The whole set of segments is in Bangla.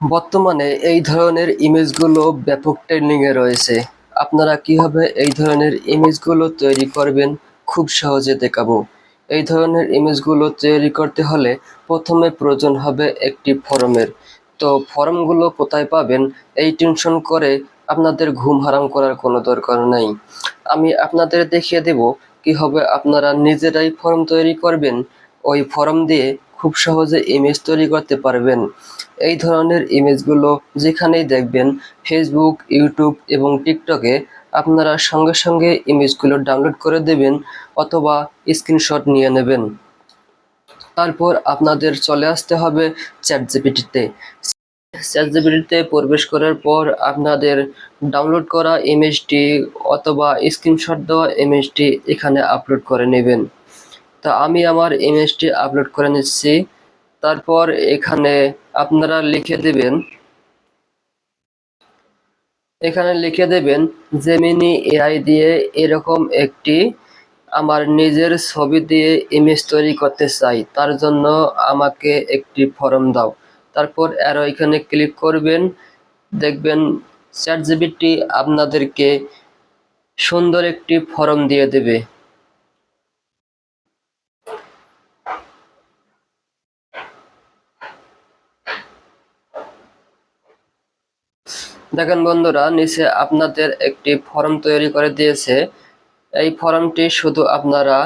বর্তমানে এই ধরনের ইমেজগুলো ব্যাপক ট্রেন্ডিংয়ে রয়েছে। আপনারা কীভাবে এই ধরনের ইমেজগুলো তৈরি করবেন খুব সহজে দেখাবো। এই ধরনের ইমেজগুলো তৈরি করতে হলে প্রথমে প্রয়োজন হবে একটি ফরমের। তো ফর্মগুলো কোথায় পাবেন, এই টেনশন করে আপনাদের ঘুম হারাম করার কোনো দরকার নাই। আমি আপনাদের দেখিয়ে দেব কীভাবে আপনারা নিজেরাই ফর্ম তৈরি করবেন। ওই ফর্ম দিয়ে খুব সহজে ইমেজ তৈরি করতে পারবেন। এই ধরনের ইমেজগুলো যেখানেই দেখবেন ফেসবুক ইউটিউব এবং টিকটকে আপনারা সঙ্গে সঙ্গে ইমেজগুলো ডাউনলোড করে দেবেন অথবা স্ক্রিনশট নিয়ে নেবেন। তারপর আপনাদের চলে আসতে হবে চ্যাট জিপিটিতে চ্যাট জিপিটিতে প্রবেশ করার পর আপনাদের ডাউনলোড করা ইমেজটি অথবা স্ক্রিনশট দেওয়া ইমেজটি এখানে আপলোড করে নেবেন। তা আমি আমার ইমেজটি আপলোড করে নিচ্ছি। তারপর এখানে আপনারা লিখে দেবেন, এখানে লিখে দেবেন জেমিনি এআই দিয়ে এরকম একটি আমার নিজের ছবি দিয়ে ইমেজ তৈরি করতে চাই। তার জন্য আমাকে একটি ফর্ম দাও। তারপর অ্যারো এখানে ক্লিক করবেন। দেখবেন চ্যাট জিবিটি আপনাদেরকে সুন্দর একটি ফর্ম দিয়ে দেবে। দেখেন বন্ধুরা, নিচে আপনাদের একটি ফর্ম তৈরি করে দিয়েছে। এই ফর্মটি শুধু আপনারা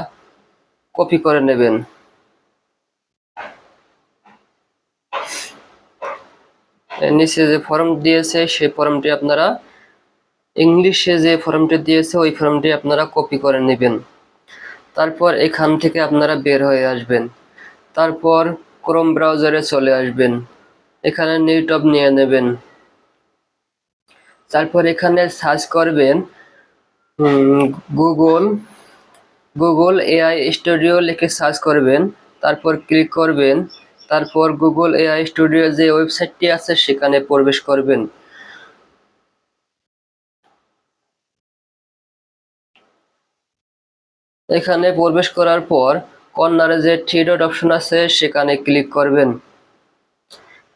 কপি করে নেবেন। নিচে যে ফর্ম দিয়েছে, সেই ফর্মটি আপনারা ইংলিশে যে ফর্মটি দিয়েছে, ওই ফর্মটি আপনারা কপি করে নেবেন। তারপর এখান থেকে আপনারা বের হয়ে আসবেন। তারপর ক্রোম ব্রাউজারে চলে আসবেন। এখানে নিউটপ নিয়ে নেবেন। তারপর এখানে সার্চ করবেন গুগল গুগল এআই স্টুডিও লিখে সার্চ করবেন, তারপর ক্লিক করবেন, তারপর গুগল এআই স্টুডিও যে ওয়েবসাইটটি আছে সেখানে প্রবেশ করবেন। এখানে প্রবেশ করার পর কর্নারে যে থ্রি ডট অপশন আছে সেখানে ক্লিক করবেন।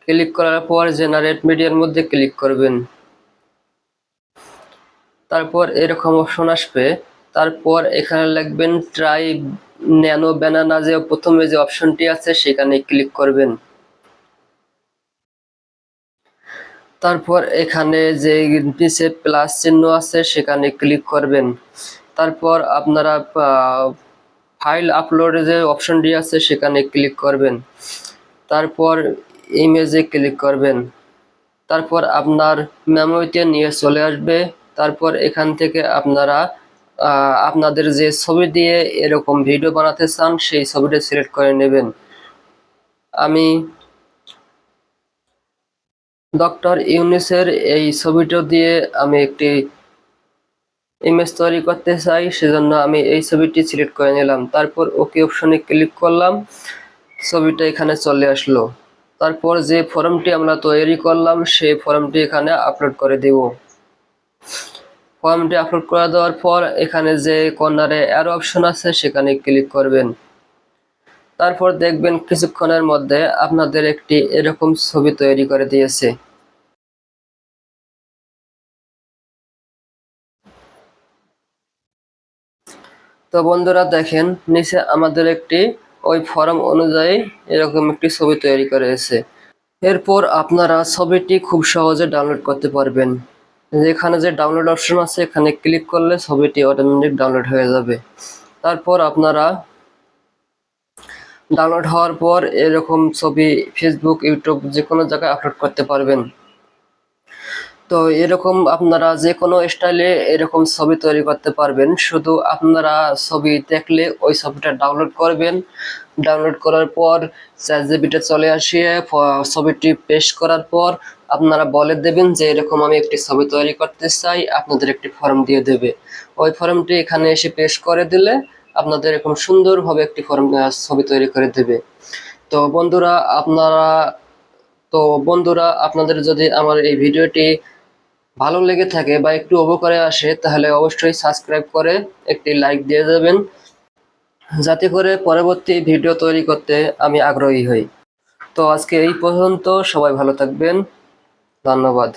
ক্লিক করার পর জেনারেট মিডিয়ার মধ্যে ক্লিক করবেন। তারপর এরকম অপশন আসবে। তারপর এখানে লিখবেন ট্রাই ন্যানো ব্যানানা যে প্রথমে যে অপশনটি আছে, সেখানে ক্লিক করবেন। তারপর এখানে যে নিচে প্লাস চিহ্ন আছে, সেখানে ক্লিক করবেন। তারপর আপনারা ফাইল আপলোডে যে অপশনটি আছে, সেখানে ক্লিক করবেন। তারপর ইমেজে ক্লিক করবেন। তারপর আপনার মেমোরিতে নিয়ে চলে আসবে। তারপর এখান থেকে আপনারা আপনাদের যে ছবি দিয়ে এরকম ভিডিও বানাতে চান, সেই ছবিটা সিলেক্ট করে নেবেন। আমি ডক্টর ইউনিসের এই ছবিটা দিয়ে আমি একটি ইমেজ তৈরি করতে চাই, সেজন্য আমি এই ছবিটি সিলেক্ট করে নিলাম। তারপর ওকে অপশনে ক্লিক করলাম, ছবিটা এখানে চলে আসলো। তারপর যে ফর্মটি আমরা তৈরি করলাম, সেই ফর্মটি এখানে আপলোড করে দেব। ফর্মটি আপলোড করে দেওয়ার পর এখানে যে কর্নারে অ্যারো অপশন আছে, সেখানে ক্লিক করবেন। তারপর দেখবেন কিছুক্ষণের মধ্যে আপনাদের একটি এরকম ছবি তৈরি করে দিয়েছে। তো বন্ধুরা দেখেন, নিচে আমাদের একটি ওই ফর্ম অনুযায়ী এরকম একটি ছবি তৈরি করেছে। এরপর আপনারা ছবিটি খুব সহজে ডাউনলোড করতে পারবেন। যেখানে যে ডাউনলোড অপশন আছে, এখানে ক্লিক করলে ছবিটি অটোমেটিক ডাউনলোড হয়ে যাবে। তারপর আপনারা ডাউনলোড হওয়ার পর এরকম ছবি ফেসবুক ইউটিউব যে কোনো জায়গায় আপলোড করতে পারবেন। তো এরকম আপনারা যে কোনো স্টাইলে এরকম ছবি তৈরি করতে পারবেন। শুধু আপনারা ছবি দেখলে ওই ছবিটা ডাউনলোড করবেন। ডাউনলোড করার পর চার জিবিটা চলে আসিয়ে ছবিটি পেস্ট করার পর আপনারা বলে দেবেন যে, এরকম আমি একটি ছবি তৈরি করতে চাই, আপনাদের একটি ফর্ম দিয়ে দেবে। ওই ফর্মটি এখানে এসে পেস্ট করে দিলে আপনাদের এরকম সুন্দরভাবে একটি ফর্ম ছবি তৈরি করে দেবে। তো বন্ধুরা, আপনারা, তো বন্ধুরা, আপনাদের যদি আমার এই ভিডিওটি ভালো লেগে থাকে বা একটু উপকারে আসে, তাহলে অবশ্যই সাবস্ক্রাইব করে একটি লাইক দিয়ে যাবেন যাতে করে পরবর্তী ভিডিও তৈরি করতে আমি আগ্রহী হই। তো আজকে এই পর্যন্ত সবাই ভালো থাকবেন। ধন্যবাদ।